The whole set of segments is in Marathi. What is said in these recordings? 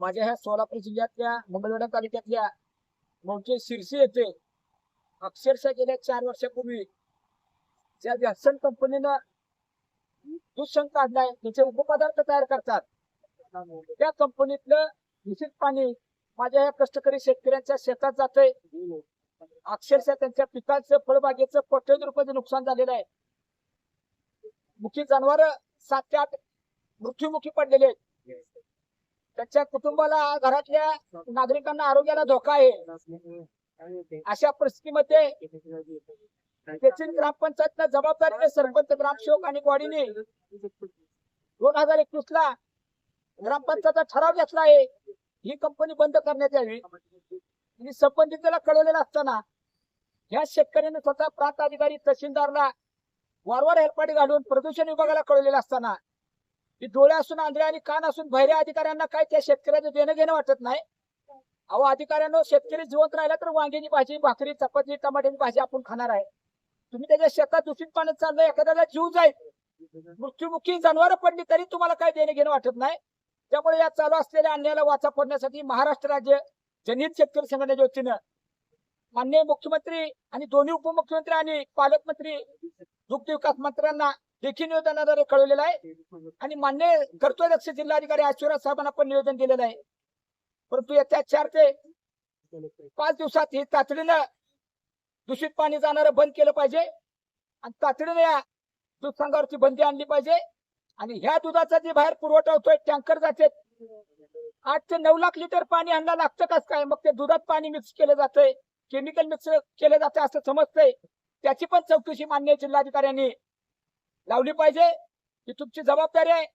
माझ्या ह्या सोलापूर जिल्ह्यातल्या मंगळवेढा तालुक्यातल्या मोठे शिरसी येथे अक्षरशः गेल्या चार वर्षापूर्वी ज्या व्यासन कंपनीनं दूषण काढलाय त्याचे उपपदार्थ तयार करतात. त्या कंपनीतलं दूषित पाणी माझ्या या कष्टकरी शेतकऱ्यांच्या शेतात जातंय. अक्षरशः त्यांच्या पिकाचं फळबागेचं कोट्यवधी रुपयाचं नुकसान झालेलं आहे. मुखी जनावर सात ते आठ मृत्यूमुखी पडलेले आहेत. त्यांच्या कुटुंबाला घरातल्या नागरिकांना आरोग्याला धोका आहे. अशा परिस्थितीमध्ये त्याची ग्रामपंचायतनं जबाबदारीने सरपंच ग्रामसेवक आणि ग्वाडीने दोन हजार एकवीस ला ग्रामपंचायतचा ठराव घेतला आहे. ही कंपनी बंद करण्यात यावी. आणि संबंधिताला कळवलेलं असताना या शेतकऱ्याने स्वतः प्रांत अधिकारी तहसीलदारला वारंवार हेरपाटी घालून प्रदूषण विभागाला कळवलेलं असताना डोळे असून आंधळे आणि कान असून बहिऱ्या अधिकाऱ्यांना काय त्या शेतकऱ्याचं देणं घेणं वाटत नाही? अहो अधिकाऱ्यांनो शेतकरी जिवंत राहिला तर वांग्याची भाजी भाकरी चपाती टमाट्याची भाजी आपण खाणार आहे. तुम्ही त्याच्या शेतात दूषित पाण्यात चाललंय एखाद्याला जीव जाईल. मृत्युमुखी जनावर पडली तरी तुम्हाला काय देणं घेणं वाटत नाही? त्यामुळे या चालू असलेल्या अन्यायाला वाचा फोडण्यासाठी महाराष्ट्र राज्य जनहित शेतकरी संघटनेच्या वतीनं माननीय मुख्यमंत्री आणि दोन्ही उपमुख्यमंत्री आणि पालकमंत्री दुग्ध विकास मंत्र्यांना लेखी निवेदनाद्वारे कळवलेलं आहे. आणि मान्य करतोय लक्ष जिल्हाधिकारी ऐश्वर्या साहेबांना पण निवेदन दिलेलं आहे. परंतु येत्या चार ते पाच दिवसात हे तातडीनं दूषित पाणी जाणारं बंद केलं पाहिजे. आणि तातडीने या दूध संघावरची बंदी आणली पाहिजे. आणि ह्या दुधाचा जे बाहेर पुरवठा होतोय टँकर जाते आठ ते नऊ लाख लिटर पाणी आणला लागतं कस काय? मग ते दुधात पाणी मिक्स केलं जातंय. केमिकल मिक्स केलं जातं असं समजतंय. त्याची पण चौकशी मान्य जिल्हाधिकाऱ्यांनी लावली पाहिजे ही तुमची जबाबदारी आहे.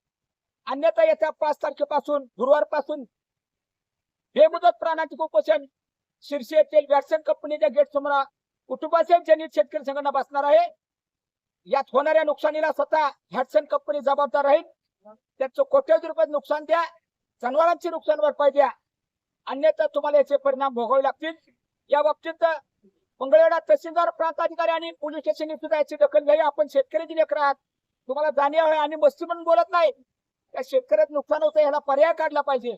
अन्यथा येत्या पाच तारखेपासून गुरुवारपासून बेमुदत प्राण्यांचे उपोषण शिर्षी येथील वॅक्सन कंपनीच्या गेट समोर कुटुंबाचे जनित शेतकरी संघटना बसणार आहे यात होणाऱ्या नुकसानीला स्वतः हॅटसन कंपनी जबाबदार राहील. त्याचं कोट्यवधी रुपये नुकसान द्या जनावरांची नुकसान भरपाई द्या. अन्यथा तुम्हाला याचे परिणाम भोगावे लागतील. या बाबतीत मंगळवेढा तहसीलदार प्रांताधिकारी आणि पोलीस स्टेशन सुद्धा याची दखल घ्यावी. आपण शेतकरी लेकर आहात. तुम्हाला जाणीव आहे आणि मस्ती म्हणून बोलत नाही. त्या शेतकऱ्यात नुकसान होतं ह्याला पर्याय काढला पाहिजे.